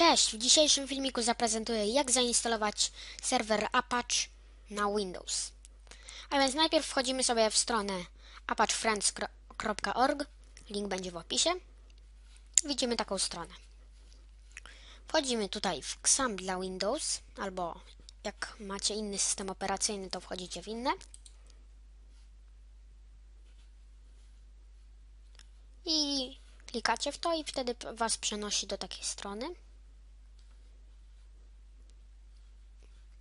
Cześć! W dzisiejszym filmiku zaprezentuję jak zainstalować serwer Apache na Windows. A więc najpierw wchodzimy sobie w stronę apachefriends.org. Link będzie w opisie. Widzimy taką stronę. Wchodzimy tutaj w XAMPP dla Windows, albo jak macie inny system operacyjny, to wchodzicie w inne. I klikacie w to i wtedy Was przenosi do takiej strony.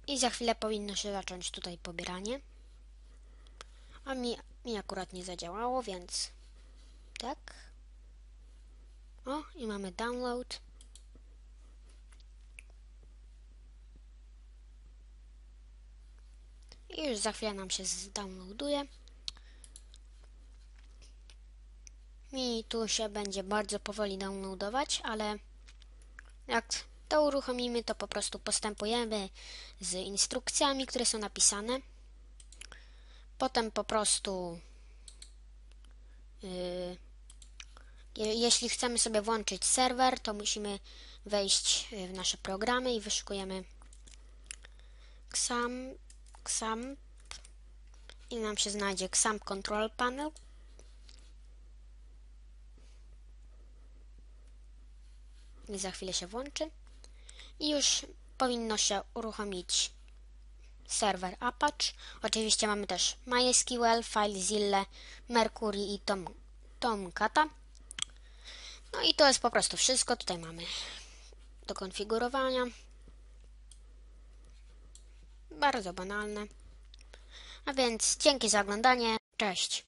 I za chwilę powinno się zacząć tutaj pobieranie. A mi, mi akurat nie zadziałało, więc tak. O, i mamy download. I już za chwilę nam się zdownloaduje. Mi tu się będzie bardzo powoli downloadować, ale jak to uruchomimy, to po prostu postępujemy z instrukcjami, które są napisane. Potem po prostu, yy, jeśli chcemy sobie włączyć serwer, to musimy wejść w nasze programy i wyszukujemy XAMPP, XAMPP i nam się znajdzie XAMPP Control Panel. I za chwilę się włączy i już powinno się uruchomić serwer Apache. Oczywiście mamy też MySQL, FileZilla, Mercury i Tom, Tomcata. No i to jest po prostu wszystko. Tutaj mamy do konfigurowania. Bardzo banalne. A więc dzięki za oglądanie. Cześć.